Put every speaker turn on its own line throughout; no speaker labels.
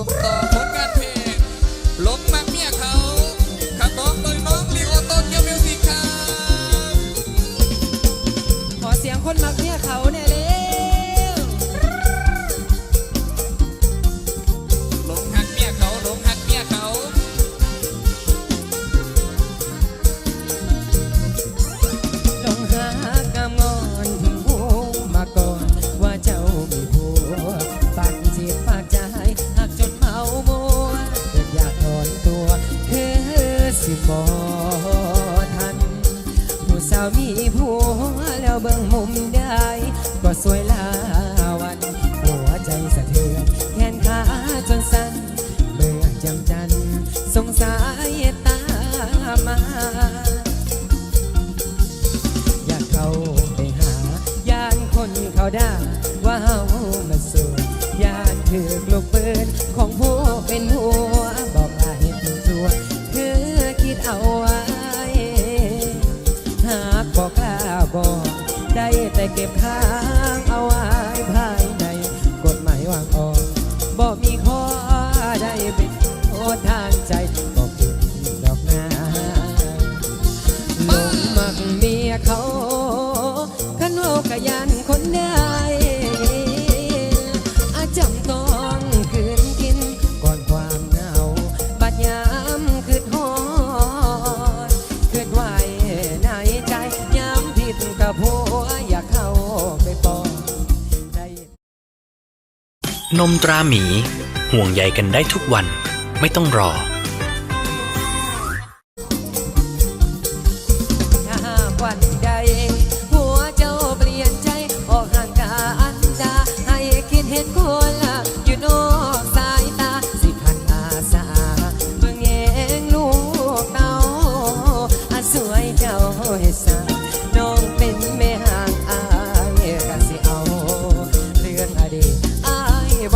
ส่งต่อผลงานเพลงหลงมักเมียเขาขับร้องโดยน้องลีโอโตเกียวมิวสิกครับ
ขอเสียงคนมัก ผู้สาวมีผัวแล้วเบิ่งมุมได้ ก็สวยลาวัน หัวใจสะเทือนแขนขาจนสั่นเมื่อจำจันสงสายตามา อยากเข้าไปหา ย่านคนเขาด่าว่าเฮามาสูดย่านถือลูกปืน วางออกบอกมีข้อได้เป็นโอทา นมต
ราหมี ห่วงใยกันได้ทุกวัน ไม่ต้องรอ
ถ้าวันใดหัวเจ้าเปลี่ยนใจ ออกห่างกันดาให้คิดเห็นคน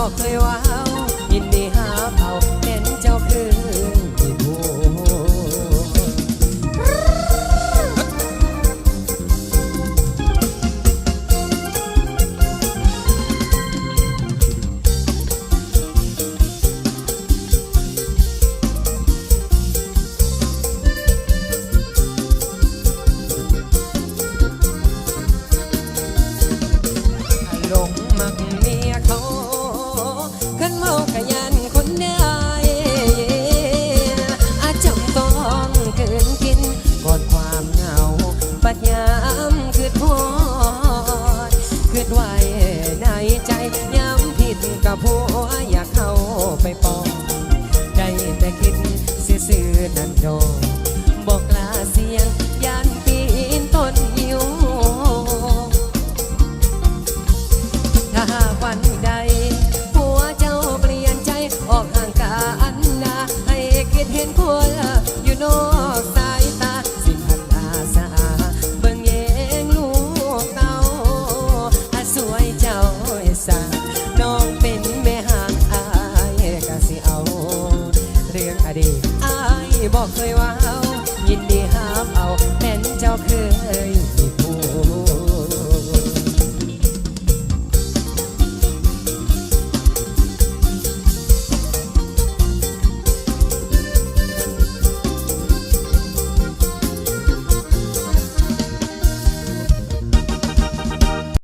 บอเคยว้าวยินดีหาเผาเห็นเจ้าคืนที่ผู้หลงมัก ผัวอยากเข้าไปปองใจไแต่คิดเสื่อนั่นดอบอก บอกเคยว่า